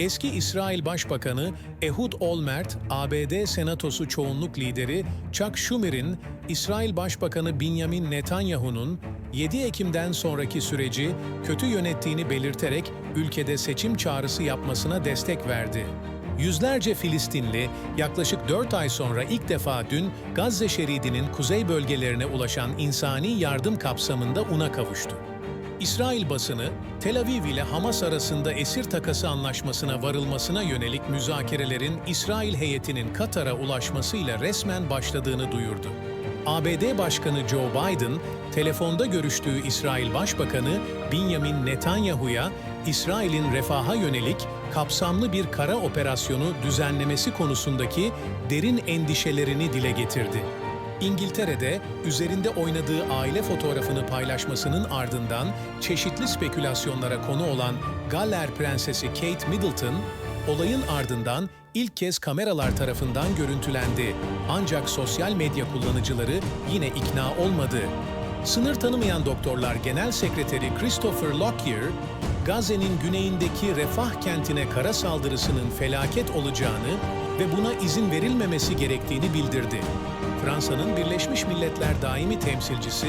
Eski İsrail Başbakanı Ehud Olmert, ABD Senatosu çoğunluk lideri Chuck Schumer'in İsrail Başbakanı Benjamin Netanyahu'nun 7 Ekim'den sonraki süreci kötü yönettiğini belirterek ülkede seçim çağrısı yapmasına destek verdi. Yüzlerce Filistinli yaklaşık 4 ay sonra ilk defa dün Gazze şeridinin kuzey bölgelerine ulaşan insani yardım kapsamında una kavuştu. İsrail basını, Tel Aviv ile Hamas arasında esir takası anlaşmasına varılmasına yönelik müzakerelerin İsrail heyetinin Katar'a ulaşmasıyla resmen başladığını duyurdu. ABD Başkanı Joe Biden, telefonda görüştüğü İsrail Başbakanı Benjamin Netanyahu'ya İsrail'in refaha yönelik kapsamlı bir kara operasyonu düzenlemesi konusundaki derin endişelerini dile getirdi. İngiltere'de üzerinde oynadığı aile fotoğrafını paylaşmasının ardından çeşitli spekülasyonlara konu olan Galler Prensesi Kate Middleton, olayın ardından ilk kez kameralar tarafından görüntülendi. Ancak sosyal medya kullanıcıları yine ikna olmadı. Sınır tanımayan doktorlar genel sekreteri Christopher Lockyer, Gazze'nin güneyindeki Refah kentine kara saldırısının felaket olacağını ve buna izin verilmemesi gerektiğini bildirdi. Fransa'nın Birleşmiş Milletler Daimi Temsilcisi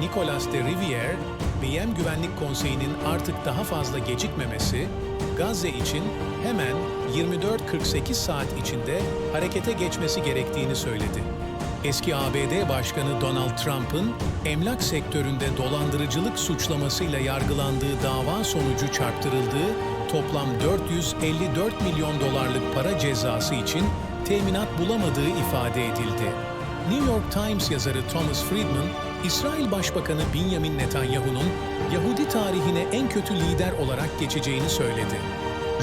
Nicolas de Rivière, BM Güvenlik Konseyi'nin artık daha fazla gecikmemesi, Gazze için hemen 24-48 saat içinde harekete geçmesi gerektiğini söyledi. Eski ABD Başkanı Donald Trump'ın emlak sektöründe dolandırıcılık suçlamasıyla yargılandığı dava sonucu çarptırıldığı toplam 454 milyon dolarlık para cezası için teminat bulamadığı ifade edildi. York Times yazarı Thomas Friedman, İsrail Başbakanı Benjamin Netanyahu'nun Yahudi tarihine en kötü lider olarak geçeceğini söyledi.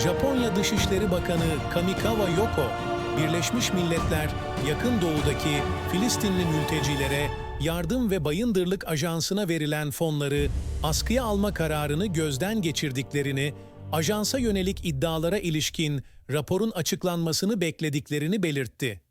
Japonya Dışişleri Bakanı Kamikawa Yoko, Birleşmiş Milletler yakın doğudaki Filistinli mültecilere yardım ve bayındırlık ajansına verilen fonları askıya alma kararını gözden geçirdiklerini, ajansa yönelik iddialara ilişkin raporun açıklanmasını beklediklerini belirtti.